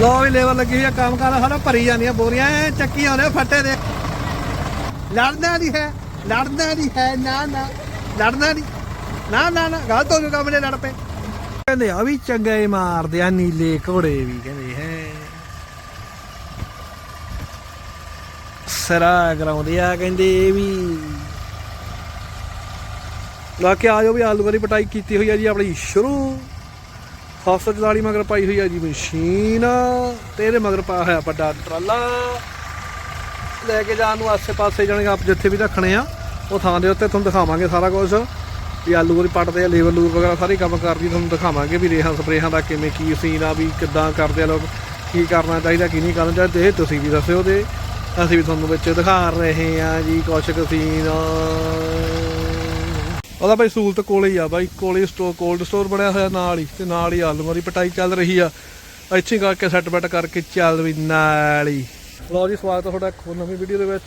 ਲੋ ਵੀ ਲੇਵਰ ਲੱਗੀ ਹੋਈ ਆ, ਕੰਮ ਕਰਦਾ ਸਾਡਾ ਭਰੀ ਜਾਂਦੀਆਂ ਬੋਰੀਆਂ, ਐ ਚੱਕੀ ਆਉਂਦੇ ਫੱਟੇ ਦੇ ਲੜਨਾ ਨਹੀਂ ਹੈ, ਲੜਨਾ ਨਹੀਂ ਹੈ, ਨਾ ਨਾ, ਲੜਨਾ ਨਹੀਂ ਨਾ ਨਾ ਨਾ, ਗਲਤ ਹੋ ਜੂਗਾ ਮੇਰੇ ਲੜ ਪਏ। ਕਹਿੰਦੇ ਆ ਵੀ ਚੰਗੇ ਮਾਰਦੇ ਆ, ਨੀਲੇ ਘੋੜੇ ਵੀ ਕਹਿੰਦੇ ਹੈ। ਸਰਾ ਕਰਾਉਂਦੇ ਆ, ਕਹਿੰਦੇ ਇਹ ਵੀ। ਲਾ ਕੇ ਆਜੋ ਵੀ ਆਲੂ ਵਾਲੀ ਪਟਾਈ ਕੀਤੀ ਹੋਈ ਆ ਜੀ ਆਪਣੀ, ਸ਼ੁਰੂ। 744 ਮਗਰ ਪਾਈ ਹੋਈ ਆ ਜੀ ਮਸ਼ੀਨ। ਤੇ ਇਹਦੇ ਮਗਰ ਪਾਇਆ ਹੋਇਆ ਵੱਡਾ ਟਰਾਲਾ। ਲੈ ਕੇ ਜਾਣ ਨੂੰ ਆਸੇ-ਪਾਸੇ ਜਾਣੇ ਆਪ ਜਿੱਥੇ ਵੀ ਰੱਖਣੇ ਆ, ਉਹ ਥਾਂ ਦੇ ਉੱਤੇ ਤੁਹਾਨੂੰ ਦਿਖਾਵਾਂਗੇ ਸਾਰਾ ਕੁਝ ਵੀ ਆਲੂ ਵਾਲੀ ਪੱਟਦੇ ਆ, ਲੇਬਰ ਲੂਰ ਵਗੈਰਾ ਸਾਰੇ ਕੰਮ ਕਰਦੀ, ਤੁਹਾਨੂੰ ਦਿਖਾਵਾਂਗੇ ਵੀ ਰੇਹਾਂ, ਸਪਰੇਹਾਂ ਦਾ ਕਿਵੇਂ ਕੀ ਸੀਨ ਆ, ਵੀ ਕਿੱਦਾਂ ਕਰਦੇ ਆ ਲੋਕ, ਕੀ ਕਰਨਾ ਚਾਹੀਦਾ, ਕੀ ਨਹੀਂ ਕਰਨਾ ਚਾਹੀਦਾ, ਇਹ ਤੁਸੀਂ ਵੀ ਦੱਸਿਓ ਤੇ ਅਸੀਂ ਵੀ ਤੁਹਾਨੂੰ ਵਿੱਚ ਦਿਖਾ ਰਹੇ ਆ ਜੀ ਕੁਛ ਕੁ ਸੀਨ ਉਹਦਾ ਬਾਈ ਸਹੂਲਤ ਕੋਲੇ ਹੀ ਆ ਬਾਈ, ਕੋਲੇ ਸਟੋਰ ਕੋਲਡ ਸਟੋਰ ਬਣਿਆ ਹੋਇਆ ਨਾਲ ਹੀ ਤੇ ਨਾਲ ਹੀ ਆਲੂ ਵਾਲੀ ਪਟਾਈ ਚੱਲ ਰਹੀ ਆ। ਇੱਥੇ ਹੀ ਕਰਕੇ ਸੈੱਟ ਬੈਟ ਕਰਕੇ ਚੱਲ ਵੀ ਨਾਲ ਹੀ। ਲਓ ਜੀ, ਸਵਾਗਤ ਹੈ ਤੁਹਾਡਾ ਇੱਕ ਹੋਰ ਨਵੀਂ ਵੀਡੀਓ ਦੇ ਵਿੱਚ।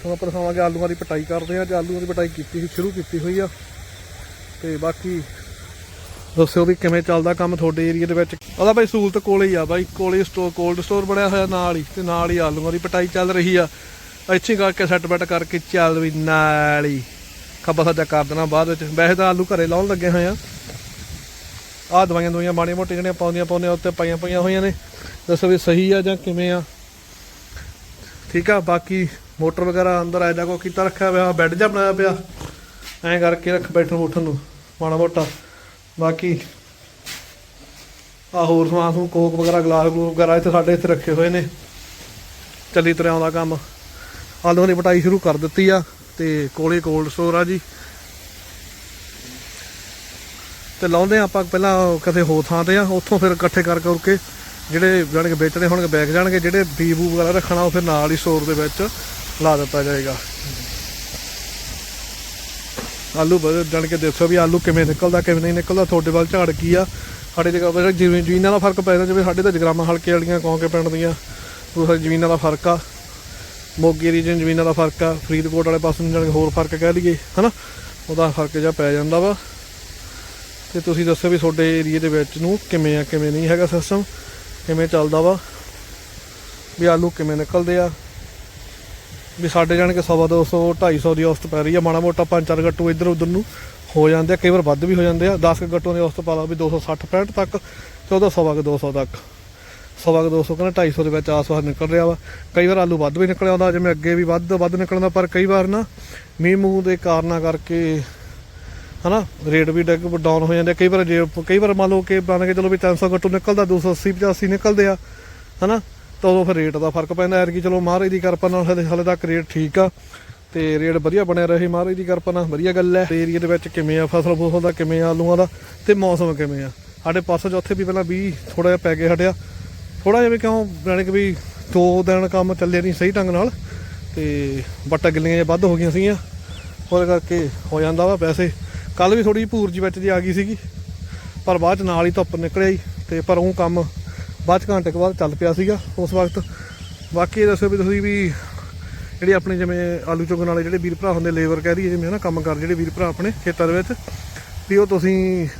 ਤੁਹਾਨੂੰ ਪਰਸਾਵਾਂਗੇ ਆਲੂਆਂ ਦੀ ਪਟਾਈ ਕਰਦੇ ਆ। ਤੇ ਆਲੂਆਂ ਦੀ ਪਟਾਈ ਕੀਤੀ ਸੀ, ਸ਼ੁਰੂ ਕੀਤੀ ਹੋਈ ਆ। ਤੇ ਬਾਕੀ ਦੱਸਿਓ ਵੀ ਕਿਵੇਂ ਚੱਲਦਾ ਕੰਮ ਤੁਹਾਡੇ ਏਰੀਆ ਦੇ ਵਿੱਚ? ਉਹਦਾ ਬਾਈ ਸਹੂਲਤ ਕੋਲੇ ਹੀ ਆ ਬਾਈ, ਕੋਲੇ ਸਟੋਰ ਕੋਲਡ ਸਟੋਰ ਬਣਿਆ ਹੋਇਆ ਨਾਲ ਹੀ ਤੇ ਨਾਲ ਹੀ ਆਲੂਆਂ ਦੀ ਪਟਾਈ ਚੱਲ ਰਹੀ ਆ। ਇੱਥੇ ਹੀ ਕਰਕੇ ਸੈੱਟ ਬੈਟ ਕਰਕੇ ਚੱਲ ਵੀ ਨਾਲ ਹੀ। ਖੱਬਾ ਸੱਜਾ ਕਰ ਦੇਣਾ, ਬਾਅਦ ਵਿੱਚ ਵੈਸੇ ਤਾਂ ਆਲੂ ਘਰੇ ਲਾਉਣ ਲੱਗੇ ਹੋਏ ਆ। ਆਹ ਦਵਾਈਆਂ ਦਵਾਈਆਂ ਮਾੜੀਆਂ ਮੋਟੀਆਂ ਜਿਹੜੀਆਂ ਪਾਉਂਦੀਆਂ ਪਾਉਂਦੀਆਂ ਉੱਤੇ ਪਾਈਆਂ ਪਈਆਂ ਹੋਈਆਂ ਨੇ। ਦੱਸੋ ਵੀ ਸਹੀ ਆ ਜਾਂ ਕਿਵੇਂ ਆ। ਠੀਕ ਆ, ਬਾਕੀ ਮੋਟਰ ਵਗੈਰਾ ਅੰਦਰ ਐਡਾ ਕੋ ਕੀਤਾ ਰੱਖਿਆ ਹੋਇਆ ਬੈੱਡ ਜਿਹਾ ਬਣਾਇਆ ਪਿਆ। ਐਂ ਕਰਕੇ ਰੱਖ ਬੈਠਣ ਉੱਠਣ ਨੂੰ, ਮਾੜਾ ਮੋਟਾ। ਬਾਕੀ ਆ ਹੋਰ ਸਮਾਨ ਨੂੰ ਕੋਕ ਵਗੈਰਾ, ਗਲਾਸ ਗਲੂਸ ਵਗੈਰਾ ਇੱਥੇ ਸਾਡੇ ਇੱਥੇ ਰੱਖੇ ਹੋਏ ਨੇ। ਚੱਲੀ ਤੁਰਿਆ ਆਉਂਦਾ ਕੰਮ। ਆਲੂ ਦੀ ਪਟਾਈ ਸ਼ੁਰੂ ਕਰ ਦਿੱਤੀ ਆ। ਤੇ ਕੋਲੇ ਕੋਲਡ ਸਟੋਰ ਆ ਜੀ। ਤੇ ਲਾਉਂਦੇ ਆ ਆਪਾਂ ਪਹਿਲਾਂ ਕਦੇ ਹੋਰ ਥਾਂ ਤੇ ਆ, ਉੱਥੋਂ ਫਿਰ ਇਕੱਠੇ ਕਰ ਕਰਕੇ ਜਿਹੜੇ ਜਾਣ ਕੇ ਵੇਚਣੇ ਹੋਣਗੇ, ਬੈਗ ਜਾਣਗੇ, ਜਿਹੜੇ ਬੀ ਬੂ ਵਗੈਰਾ ਰੱਖਣਾ ਉਹ ਫਿਰ ਨਾਲ ਹੀ ਸਟੋਰ ਦੇ ਵਿੱਚ ਲਾ ਦਿੱਤਾ ਜਾਏਗਾ। ਆਲੂ ਬਦ ਜਾਣ ਕੇ ਦੇਖੋ ਵੀ ਆਲੂ ਕਿਵੇਂ ਨਿਕਲਦਾ, ਕਿਵੇਂ ਨਹੀਂ ਨਿਕਲਦਾ, ਤੁਹਾਡੇ ਵੱਲ ਝਾੜ ਕੀ ਆ? ਸਾਡੇ ਜਗ੍ਹਾ ਪਰ ਜਿਵੇਂ ਜ਼ਮੀਨਾਂ ਦਾ ਫ਼ਰਕ ਪੈ ਜਾਂਦਾ, ਜਿਵੇਂ ਸਾਡੇ ਤਾਂ ਜਗਰਾਮਾ ਹਲਕੇ ਵਾਲੀਆਂ, ਕੌਂਕੇ ਪਿੰਡ ਦੀਆਂ ਦੂਸਰੀ ਜ਼ਮੀਨਾਂ ਦਾ ਫ਼ਰਕ ਆ। ਮੋਗੇ ਰੀਜਨ ਜ਼ਮੀਨਾਂ ਦਾ ਫ਼ਰਕ ਆ, ਫਰੀਦਕੋਟ ਵਾਲੇ ਪਾਸੇ ਨੂੰ ਜਾਣ ਕੇ ਹੋਰ ਫ਼ਰਕ ਕਹਿ ਲਈਏ, ਹਨਾ? ਉਹਦਾ ਫ਼ਰਕ ਜਿਹਾ ਪੈ ਜਾਂਦਾ ਵਾ। ਤੇ ਤੁਸੀਂ ਦੱਸੋ ਵੀ ਤੁਹਾਡੇ ਏਰੀਆ ਦੇ ਵਿੱਚ ਨੂੰ ਕਿਵੇਂ ਆ, ਕਿਵੇਂ ਨਹੀਂ ਹੈਗਾ ਸਿਸਟਮ ਕਿਵੇਂ ਚੱਲਦਾ ਵਾ? ਵੀ ਆਲੂ ਕਿਵੇਂ ਨਿਕਲਦੇ ਆ? ਵੀ ਸਾਡੇ ਜਾਣ ਕੇ 100 200 250 ਦੀ ਔਸਤ ਪੈ ਰਹੀ ਆ, ਮਾੜਾ ਮੋਟਾ ਪੰਜ ਚਾਰ ਗੱਟੂ ਇੱਧਰ ਉੱਧਰ ਨੂੰ ਹੋ ਜਾਂਦੇ ਆ, ਕਈ ਵਾਰ ਵੱਧ ਵੀ ਹੋ ਜਾਂਦੇ ਆ 10 ਗੱਟੂਆਂ ਦੀ ਔਸਤ ਪਾ ਲਾ ਵੀ 260 65 ਤੱਕ ਤੇ ਉਹਦਾ ਸਵਾ ਕੁ 200 ਤੱਕ। ਸਵਾ ਕੁ 200 ਕਹਿੰਦਾ 250 ਦੇ ਵਿੱਚ ਆਸ-ਪਾਸ ਨਿਕਲ ਰਿਹਾ ਵਾ। ਕਈ ਵਾਰ ਆਲੂ ਵੱਧ ਵੀ ਨਿਕਲ ਆਉਂਦਾ, ਜਿਵੇਂ ਅੱਗੇ ਵੀ ਵੱਧ ਵੱਧ ਨਿਕਲਦਾ ਪਰ ਕਈ ਵਾਰ ਨਾ ਮੀਂਹ ਮੂੰਹ ਦੇ ਕਾਰਨਾਂ ਕਰਕੇ ਹਨਾ, ਰੇਟ ਵੀ ਡਿੱਗ ਡਾਊਨ ਹੋ ਜਾਂਦੇ ਆ। ਕਈ ਵਾਰ ਜੇ ਕਈ ਵਾਰ ਮੰਨ ਲਓ ਕਿ ਬਣ ਕੇ ਚਲੋ ਵੀ 300 ਗੱਟੂ ਨਿਕਲਦਾ 280 85 ਨਿਕਲਦੇ ਆ, ਹਨਾ। ਤਾਂ ਉਦੋਂ ਫਿਰ ਰੇਟ ਦਾ ਫ਼ਰਕ ਪੈਂਦਾ। ਐਰ ਕਿ ਚਲੋ ਮਹਾਰਾਜ ਦੀ ਕਿਰਪਾ ਨਾਲ ਹਲੇ ਤੱਕ ਰੇਟ ਠੀਕ ਆ, ਤੇ ਰੇਟ ਵਧੀਆ ਬਣਿਆ ਰਹੇ। ਮਹਾਰਾਜ ਦੀ ਕਿਰਪਾ ਨਾਲ ਵਧੀਆ ਗੱਲ ਹੈ। ਤੇ ਏਰੀਆ ਦੇ ਵਿੱਚ ਕਿਵੇਂ ਆ ਫਸਲ ਫਸਲ ਦਾ, ਕਿਵੇਂ ਆ ਆਲੂਆਂ ਦਾ, ਤੇ ਮੌਸਮ ਕਿਵੇਂ ਆ? ਸਾਡੇ ਪਾਸੇ ਚ ਉੱਥੇ ਵੀ ਪਹਿਲਾਂ 20 ਥੋੜਾ ਜਿਹਾ ਪੈ ਕੇ ਹਟਿਆ। ਥੋੜਾ ਜਿਹਾ ਵੀ ਕਿਉਂ ਜਾਣੀ ਕਿ ਵੀ ਦੋ ਦਿਨ ਕੰਮ ਚੱਲੇ ਨਹੀਂ ਸਹੀ ਢੰਗ ਨਾਲ, ਤੇ ਬੱਟਾ ਗਿੱਲੀਆਂ ਜਿਹਾ ਵੱਧ ਹੋ ਗਈਆਂ ਸੀਗੀਆਂ। ਉਹਦੇ ਕਰਕੇ ਹੋ ਜਾਂਦਾ ਵਾ ਵੈਸੇ ਕੱਲ ਵੀ ਥੋੜੀ ਭੂਰ ਜੀ ਵਿੱਚ ਜੀ ਆ ਗਈ ਸੀਗੀ, ਪਰ ਬਾਅਦ ਚ ਨਾਲ ਹੀ ਧੁੱਪ ਨਿਕਲ ਆਈ ਤੇ ਪਰ ਉਹ ਕੰਮ ਬਾਅਦ ਚ ਘੰਟੇ ਕੁ ਬਾਅਦ ਚੱਲ ਪਿਆ ਸੀਗਾ ਉਸ ਵਕਤ। ਬਾਕੀ ਇਹ ਦੱਸੋ ਵੀ ਤੁਸੀਂ ਵੀ ਜਿਹੜੇ ਆਪਣੇ ਜਿਵੇਂ ਆਲੂ ਚੁਗਣ ਵਾਲੇ ਜਿਹੜੇ ਵੀਰ ਭਰਾ ਹੁੰਦੇ, ਲੇਬਰ ਕਹਿ ਦਈਏ ਜਿਵੇਂ ਹਨਾ, ਕੰਮ ਕਰ ਜਿਹੜੇ ਵੀਰ ਭਰਾ ਆਪਣੇ ਖੇਤਾਂ ਦੇ ਵਿੱਚ ਵੀ ਉਹ ਤੁਸੀਂ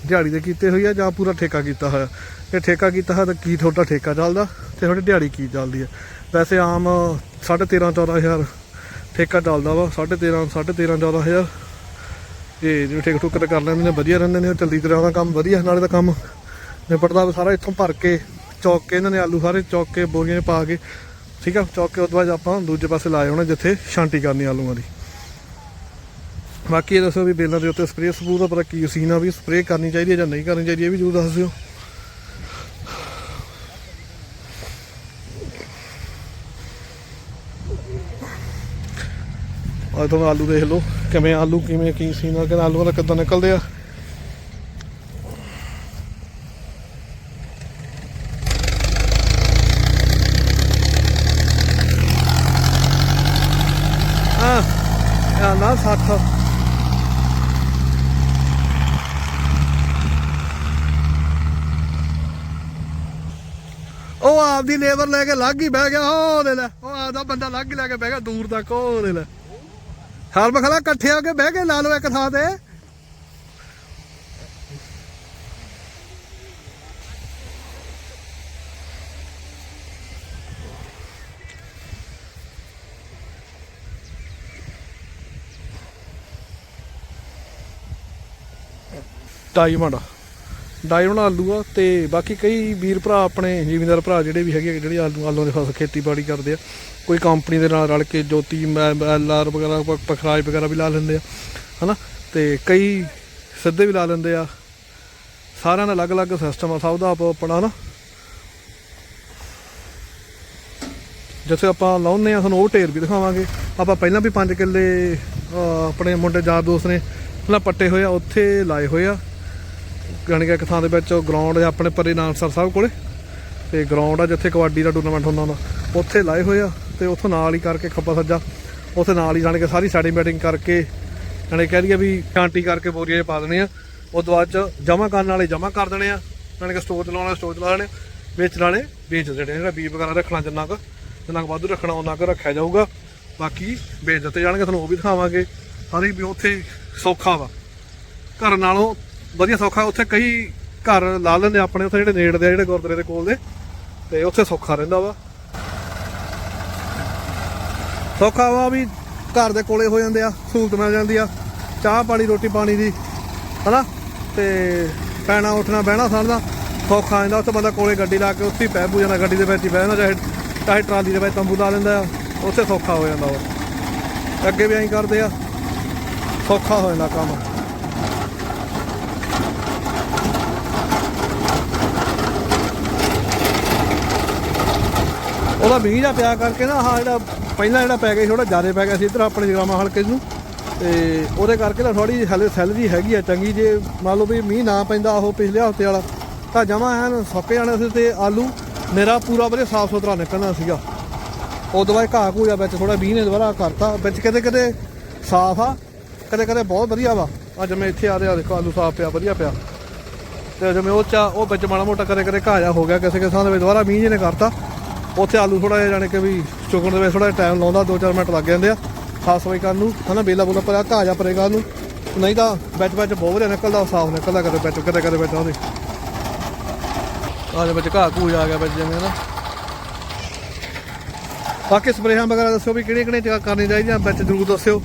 ਦਿਹਾੜੀ ਦੇ ਕੀਤੇ ਹੋਈ ਆ ਜਾਂ ਪੂਰਾ ਠੇਕਾ ਕੀਤਾ ਹੋਇਆ? ਜੇ ਠੇਕਾ ਕੀਤਾ ਹੋਇਆ ਤਾਂ ਕੀ ਤੁਹਾਡਾ ਠੇਕਾ ਚੱਲਦਾ? ਤੇ ਤੁਹਾਡੀ ਦਿਹਾੜੀ ਕੀ ਚੱਲਦੀ ਹੈ ਵੈਸੇ ਆਮ 13.5 14000 ਠੇਕਾ ਚੱਲਦਾ ਵਾ 13.5 13.5 14000 ਤੇ ਜਿਵੇਂ ਠੇਕ ਠੁਕ ਤੇ ਕਰ ਲੈਂਦੇ ਨੇ, ਵਧੀਆ ਰਹਿੰਦੇ ਨੇ ਚੱਲਦੀ ਤਰ੍ਹਾਂ ਦਾ ਕੰਮ, ਵਧੀਆ ਨਾਲੇ ਦਾ ਕੰਮ। ਨਿਪਟਦਾ ਸਾਰਾ ਇੱਥੋਂ ਭਰ ਕੇ, ਚੌਕ ਕੇ ਇਹਨਾਂ ਨੇ ਆਲੂ ਸਾਰੇ ਚੌਕ ਕੇ ਬੋਰੀਆਂ 'ਚ ਪਾ ਕੇ, ਠੀਕ ਆ? ਚੌਕ ਕੇ ਉਸ ਤੋਂ ਬਾਅਦ ਆਪਾਂ ਦੂਜੇ ਪਾਸੇ ਲਾਏ ਹੋਣੇ ਜਿੱਥੇ ਛਾਂਟੀ ਕਰਨੀ ਆਲੂਆਂ ਦੀ। ਬਾਕੀ ਇਹ ਦੱਸੋ ਵੀ ਬੇਲਾਂ ਦੇ ਉੱਤੇ ਸਪਰੇਅ ਸਪਰੂ ਦਾ ਪਤਾ ਕੀ ਸੀਨ ਆ ਵੀ ਸਪਰੇਅ ਕਰਨੀ ਚਾਹੀਦੀ ਹੈ ਜਾਂ ਨਹੀਂ ਕਰਨੀ ਚਾਹੀਦੀ, ਇਹ ਵੀ ਜ਼ਰੂਰ ਦੱਸ ਦਿਓ। ਆ ਤੁਹਾਨੂੰ ਆਲੂ ਦੇਖ ਲਓ, ਕਿਵੇਂ ਆਲੂ, ਕਿਵੇਂ ਕੀ ਸੀਨ ਆ ਕਿ ਆਲੂਆਂ ਦਾ ਕਿੱਦਾਂ ਨਿਕਲਦੇ ਆ। ਆ ਆ ਨਾ 60 ਆਪਦੀ ਲੇਬਰ ਲੈ ਕੇ ਲੱਗ ਹੀ ਬਹਿ ਗਿਆ, ਉਹ ਦੇ ਲੈ, ਉਹ ਆਦਾ ਬੰਦਾ ਲੱਗ ਹੀ ਲੈ ਕੇ ਬਹਿ ਗਿਆ, ਦੂਰ ਤੱਕ, ਉਹ ਦੇ ਲੈ। ਹਰ ਬਖਲਾ ਇਕੱਠੇ ਹੋ ਕੇ ਬਹਿ ਕੇ ਲਾ ਲਓ ਇੱਕ ਥਾਂ ਤੇ। ਟਾਈਮ ਆੜਾ ਡਾਇਮੰਡ ਆਲੂ ਆ ਤੇ ਬਾਕੀ ਕਈ ਵੀਰ ਭਰਾ ਆਪਣੇ ਜ਼ਿਮੀਂਦਾਰ ਭਰਾ ਜਿਹੜੇ ਵੀ ਹੈਗੇ ਆ, ਜਿਹੜੇ ਆਲੂ ਆਲੂਆਂ ਦੀ ਫਸਲ ਖੇਤੀਬਾੜੀ ਕਰਦੇ ਆ ਕੋਈ ਕੰਪਨੀ ਦੇ ਨਾਲ ਰਲ ਕੇ ਜੋਤੀ ਐਲਆਰ ਵਗੈਰਾ ਪਖਰਾਜ ਵਗੈਰਾ ਵੀ ਲਾ ਲੈਂਦੇ ਆ ਹਨਾ? ਤੇ ਕਈ ਸਿੱਧੇ ਵੀ ਲਾ ਲੈਂਦੇ ਆ। ਸਾਰਿਆਂ ਦਾ ਅਲੱਗ-ਅਲੱਗ ਸਿਸਟਮ ਆ ਸਭ ਦਾ ਆਪੋ ਆਪਣਾ ਨਾ ਜਿੱਥੇ ਆਪਾਂ ਲਾਉਨੇ ਆ ਤੁਹਾਨੂੰ ਉਹ ਢੇਰ ਵੀ ਦਿਖਾਵਾਂਗੇ। ਆਪਾਂ ਪਹਿਲਾਂ ਵੀ 5 ਕਿੱਲੇ ਆਪਣੇ ਮੁੰਡੇ ਯਾਰ ਦੋਸਤ ਨੇ ਪਹਿਲਾਂ ਪੱਟੇ ਹੋਏ ਆ ਉੱਥੇ ਲਾਏ ਹੋਏ ਆ। ਜਾਣੀ ਕਿ ਇੱਕ ਥਾਂ ਦੇ ਵਿੱਚ ਗਰਾਊਂਡ ਹੈ ਆਪਣੇ ਪਰੇ ਨਾਨਸਰ ਸਾਹਿਬ ਕੋਲੇ। ਤੇ ਗਰਾਊਂਡ ਆ ਜਿੱਥੇ ਕਬੱਡੀ ਦਾ ਟੂਰਨਾਮੈਂਟ ਹੁੰਦਾ ਹੁੰਦਾ। ਉੱਥੇ ਲਾਏ ਹੋਏ ਆ ਤੇ ਉੱਥੋਂ ਨਾਲ ਹੀ ਕਰਕੇ ਖੱਬਾ ਸੱਜਾ। ਉੱਥੇ ਨਾਲ ਹੀ ਜਾਣੀ ਕਿ ਸਾਰੀ ਸੈਟਿੰਗ ਬੈਟਿੰਗ ਕਰਕੇ, ਜਾਣੀ ਕਹਿ ਲਈਏ ਵੀ ਕਾਂਟੀ ਕਰਕੇ ਬੋਰੀਆਂ 'ਚ ਪਾ ਦੇਣੇ ਆ। ਉਹ ਤੋਂ ਬਾਅਦ ਚ ਜਮਾ ਕਰਨ ਵਾਲੇ ਜਮਾ ਕਰ ਦੇਣੇ ਆ। ਜਾਣੀ ਕਿ ਸਟੋਰ ਚਲਾਉਣ ਵਾਲੇ ਸਟੋਰ ਚਲਾ ਦੇਣੇ ਵੇਚਣ ਵਾਲੇ ਵੇਚ ਦੇਣੇ ਆ। ਜਿਹੜਾ ਬੀ ਵਗੈਰਾ ਰੱਖਣਾ ਜਿੰਨਾ ਕੁ ਜਿੰਨਾ ਕੁ ਵਾਧੂ ਰੱਖਣਾ ਉਹਨਾਂ ਕੁ ਰੱਖਿਆ ਜਾਊਗਾ। ਬਾਕੀ ਵੇਚ ਦਿੱਤੇ ਜਾਣਗੇ, ਤੁਹਾਨੂੰ ਉਹ ਵੀ ਦਿਖਾਵਾਂਗੇ। ਸਾਰੀ ਵੀ ਉੱਥੇ ਸੌਖਾ ਵਾ। ਘਰ ਨਾਲੋਂ ਵਧੀਆ ਸੌਖਾ ਉੱਥੇ ਕਈ ਘਰ ਲਾ ਲੈਂਦੇ ਆਪਣੇ ਉੱਥੇ ਜਿਹੜੇ ਨੇੜ ਦੇ ਆ, ਜਿਹੜੇ ਗੁਰਦੁਆਰੇ ਦੇ ਕੋਲ ਦੇ ਤੇ ਉੱਥੇ ਸੌਖਾ ਰਹਿੰਦਾ ਵਾ। ਸੌਖਾ ਵਾ ਵੀ ਘਰ ਦੇ ਕੋਲੇ ਹੋ ਜਾਂਦੇ ਆ ਸਹੂਲਤ ਮਿਲ ਜਾਂਦੀ ਆ ਚਾਹ ਪਾਣੀ ਰੋਟੀ ਪਾਣੀ ਦੀ ਹਨਾ? ਤੇ ਪੈਣਾ ਉੱਠਣਾ ਬਹਿਣਾ ਸਾਰਦਾ ਸੌਖਾ ਜਾਂਦਾ ਉੱਥੇ ਬੰਦਾ ਕੋਲੇ ਗੱਡੀ ਲਾ ਕੇ ਉੱਥੇ ਹੀ ਪੈ ਪੂ ਜਾਂਦਾ ਗੱਡੀ ਦੇ ਵਿੱਚ ਹੀ ਬਹਿ ਜਾਂਦਾ ਚਾਹੇ ਚਾਹੇ ਟਰਾਲੀ ਦੇ ਵਿੱਚ ਤੰਬੂ ਲਾ ਲੈਂਦਾ ਆ ਉੱਥੇ ਸੌਖਾ ਹੋ ਜਾਂਦਾ ਵਾ। ਅੱਗੇ ਵੀ ਐਂ ਕਰਦੇ ਆ ਸੌਖਾ ਹੋ ਜਾਂਦਾ ਕੰਮ। ਉਹਦਾ ਮੀਂਹ ਜਿਹਾ ਪਿਆ ਕਰਕੇ ਨਾ, ਆਹ ਜਿਹੜਾ ਪਹਿਲਾਂ ਜਿਹੜਾ ਪੈ ਗਿਆ ਥੋੜਾ ਜ਼ਿਆਦਾ ਪੈ ਗਿਆ ਸੀ ਇੱਧਰ ਆਪਣੇ ਜਗਰਾਮਾ ਹਲਕੇ ਨੂੰ। ਤੇ ਉਹਦੇ ਕਰਕੇ ਨਾ ਥੋੜੀ ਹਲੇ ਸੈਲਰੀ ਹੈਗੀ ਆ, ਚੰਗੀ ਜੇ ਮੰਨ ਲਓ ਵੀ ਮੀਂਹ ਨਾ ਪੈਂਦਾ ਉਹ ਪਿਛਲੇ ਹਫ਼ਤੇ ਵਾਲਾ। ਤਾਂ ਜਮਾ ਐਨ ਸੁੱਕ ਜਾਣਾ ਸੀ ਤੇ ਆਲੂ ਮੇਰਾ ਪੂਰਾ ਵਧੀਆ ਸਾਫ਼ ਸੁਥਰਾ ਨਿਕਲਣਾ ਸੀਗਾ। ਉਦੋਂ ਬਾਅਦ ਘਾਹ ਘੂਆ ਵਿੱਚ ਥੋੜਾ ਮੀਂਹ ਨੇ ਦੁਬਾਰਾ ਕਰਤਾ, ਵਿੱਚ ਕਦੇ ਕਦੇ ਸਾਫ਼ ਆ ਕਦੇ ਕਦੇ ਬਹੁਤ ਵਧੀਆ ਵਾ। ਅੱਜ ਮੈਂ ਇੱਥੇ ਆ ਰਿਹਾ, ਦੇਖੋ ਆਲੂ ਸਾਫ਼ ਪਿਆ, ਵਧੀਆ ਪਿਆ। ਤੇ ਜਿਵੇਂ ਉਹ ਚਾ, ਉਹ ਵਿੱਚ ਮਾੜਾ ਮੋਟਾ ਕਦੇ ਕਦੇ ਘਾਹ ਜਾ ਹੋ ਗਿਆ, ਕਿਸੇ ਕਿਸੇ ਦੇ ਦੁਬਾਰਾ ਮੀਂਹ ਜਿਹੇ ਨੇ ਕਰਤਾ। ਉੱਥੇ ਆਲੂ ਥੋੜਾ ਜਿਹਾ ਜਾਣੀ ਕਿ ਵੀ ਚੁਗਣ ਦੇ ਵਿੱਚ ਥੋੜਾ ਟਾਈਮ ਲਾਉਂਦਾ 2-4 ਮਿੰਟ ਲੱਗ ਜਾਂਦੇ ਆ। ਸਾਫ਼ ਸਫ਼ਾਈ ਕਰਨ ਨੂੰ, ਹਨਾ, ਬੇਲਾ ਬੋਲਾ ਪਰ ਘਾਹ ਜਾ ਪਰੇਗਾ ਨੂੰ। ਨਹੀਂ ਤਾਂ ਵਿੱਚ ਵਿੱਚ ਬਹੁਤ ਵਧੀਆ ਨਿਕਲਦਾ ਸਾਫ਼ ਨਿਕਲਦਾ ਕਦੇ ਵਿੱਚ, ਕਦੇ ਕਦੇ ਵਿੱਚ ਉਹਦੇ ਆਹ ਦੇ ਵਿੱਚ ਘਾਹ ਘੂਜ ਆ ਗਿਆ ਵਿੱਚ ਜਿਵੇਂ ਨਾ ਬਾਕੀ ਸਪਰੇਹਾਂ ਵਗੈਰਾ ਦੱਸਿਓ ਵੀ ਕਿਹੜੀਆਂ ਕਿਹੜੀਆਂ ਜਗ੍ਹਾ ਕਰਨੀ ਚਾਹੀਦੀਆਂ, ਵਿੱਚ ਜ਼ਰੂਰ ਦੱਸਿਓ।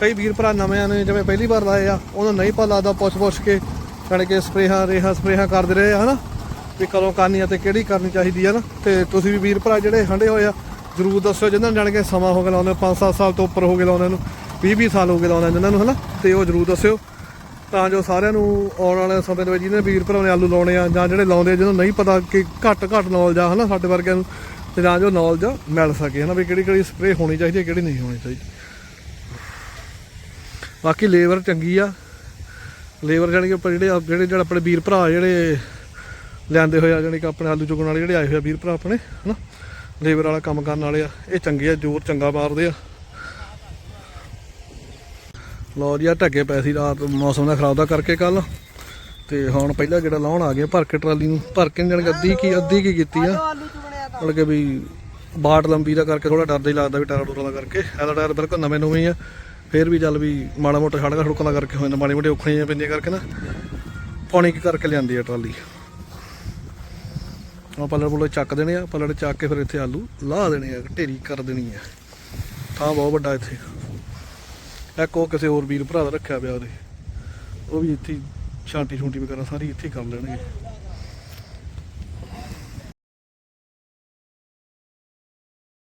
ਕਈ ਵੀਰ ਭਰਾ ਨਵੇਂ ਨੇ ਜਿਵੇਂ ਪਹਿਲੀ ਵਾਰ ਲਾਏ ਆ, ਉਹਨਾਂ ਨਹੀਂ ਪਤਾ ਲੱਗਦਾ ਪੁੱਛ ਪੁੱਛ ਕੇ, ਜਾਣੀ ਕਿ ਸਪਰੇਹਾਂ, ਰੇਹਾਂ, ਸਪਰੇਹਾਂ ਕਰਦੇ ਰਹੇ ਆ, ਹਨਾ। ਵੀ ਕਦੋਂ ਕਰਨੀ ਆ ਤੇ ਕਿਹੜੀ ਕਰਨੀ ਚਾਹੀਦੀ ਆ ਨਾ। ਤੇ ਤੁਸੀਂ ਵੀ ਵੀਰ ਭਰਾ ਜਿਹੜੇ ਹੰਡੇ ਹੋਏ ਆ ਜ਼ਰੂਰ ਦੱਸਿਓ ਜਿਨ੍ਹਾਂ ਨੂੰ ਜਾਣ ਕੇ ਸਮਾਂ ਹੋ ਗਿਆ ਲਾਉਂਦੇ 5-7 ਸਾਲ ਤੋਂ ਉੱਪਰ ਹੋ ਗਏ ਲਾਉਂਦੇ ਨੂੰ 20-20 ਸਾਲ ਹੋ ਗਏ ਲਾਉਂਦੇ ਜਿਨ੍ਹਾਂ ਨੂੰ ਹਨਾ? ਤੇ ਉਹ ਜ਼ਰੂਰ ਦੱਸਿਓ। ਤਾਂ ਜੋ ਸਾਰਿਆਂ ਨੂੰ ਆਉਣ ਵਾਲੇ ਸਮੇਂ ਦੇ ਵਿੱਚ ਜਿਹਨੇ ਵੀਰ ਭਰਾ ਨੇ ਆਲੂ ਲਾਉਣੇ ਆ ਜਾਂ ਜਿਹੜੇ ਲਾਉਂਦੇ ਆ, ਜਿਹਨਾਂ ਨੂੰ ਨਹੀਂ ਪਤਾ ਕਿ ਘੱਟ ਘੱਟ ਨੌਲੇਜ ਆ ਹਨਾ ਸਾਡੇ ਵਰਗਿਆਂ ਨੂੰ ਤੇ ਜਾਂ ਜੋ ਨੌਲੇਜ ਮਿਲ ਸਕੇ ਹਨਾ ਵੀ ਕਿਹੜੀ ਕਿਹੜੀ ਸਪਰੇਅ ਹੋਣੀ ਚਾਹੀਦੀ ਹੈ ਕਿਹੜੀ ਨਹੀਂ ਹੋਣੀ ਚਾਹੀਦੀ। ਬਾਕੀ ਲੇਬਰ ਚੰਗੀ ਆ। ਲੇਬਰ ਜਾਣੀ ਕਿ ਆਪਾਂ ਜਿਹੜੇ ਜਿਹੜੇ ਜਿਹੜੇ ਆਪਣੇ ਵੀਰ ਭਰਾ ਜਿਹੜੇ ਲਿਆਂਦੇ ਹੋਏ ਆ ਜਾਣੀ ਕਿ ਆਪਣੇ ਆਲੂ ਚੁਗਣ ਵਾਲੇ ਜਿਹੜੇ ਆਏ ਹੋਏ ਆ ਵੀਰ ਭਰਾ ਆਪਣੇ, ਹਨਾ? ਲੇਬਰ ਵਾਲਾ ਕੰਮ ਕਰਨ ਵਾਲੇ ਆ। ਇਹ ਚੰਗੇ ਆ, ਜ਼ੋਰ ਚੰਗਾ ਮਾਰਦੇ ਆ। ਲੋ ਜੀ ਆ ਢੱਗੇ ਪੈ ਸੀ ਰਾਤ, ਮੌਸਮ ਦਾ ਖਰਾਬ ਦਾ ਕਰਕੇ ਕੱਲ। ਤੇ ਹੁਣ ਪਹਿਲਾਂ ਜਿਹੜਾ ਲਾਉਣ ਆ ਗਿਆ ਭਰ ਕੇ ਟਰਾਲੀ ਨੂੰ ਭਰ ਕੇ, ਜਾਣੀ ਕਿ ਅੱਧੀ ਕੀ ਅੱਧੀ ਕੀ ਕੀਤੀ ਆ। ਮਤਲਬ ਕਿ ਵੀ ਬਾਟ ਲੰਬੀ ਦਾ ਕਰਕੇ ਥੋੜਾ ਡਰਦਾ ਹੀ ਲੱਗਦਾ ਵੀ ਟਾਇਰ ਟੂਰਾਂ ਦਾ ਕਰਕੇ। ਇਹਦਾ ਟਾਇਰ ਬਿਲਕੁਲ ਨਵੇਂ ਨਵੇਂ ਆ। ਫੇਰ ਵੀ ਚੱਲ ਵੀ ਮਾੜਾ ਮੋਟਾ ਛੜਕਾ ਸੜਕਾਂ ਦਾ ਕਰਕੇ ਹੋ ਜਾਂਦਾ ਮਾੜੀ ਮੋਟੀ ਔਖਣੀਆਂ ਪੈਂਦੀਆਂ ਕਰਕੇ ਨਾ। ਪੌਣੀ ਕੀ ਕਰਕੇ ਲਿਆਂਦੀ ਆ ਟਰਾਲੀ। ਆ ਪੱਲੜ ਪੁੱਲੜ ਚੱਕ ਦੇਣੇ ਆ, ਪੱਲੜ ਚੱਕ ਕੇ ਫਿਰ ਇੱਥੇ ਆਲੂ ਲਾਹ ਦੇਣੇ ਆ, ਢੇਰੀ ਕਰ ਦੇਣੀ ਆ। ਥਾਂ ਬਹੁਤ ਵੱਡਾ ਇੱਥੇ। ਇੱਕ ਉਹ ਕਿਸੇ ਹੋਰ ਵੀਰ ਭਰਾ ਦਾ ਰੱਖਿਆ ਪਿਆ ਉਹਦੇ। ਉਹ ਵੀ ਇੱਥੇ ਛਾਂਟੀ ਛੁੰਟੀ ਵਗੈਰਾ ਸਾਰੀ ਇੱਥੇ ਹੀ ਕਰ ਲੈਣਗੇ।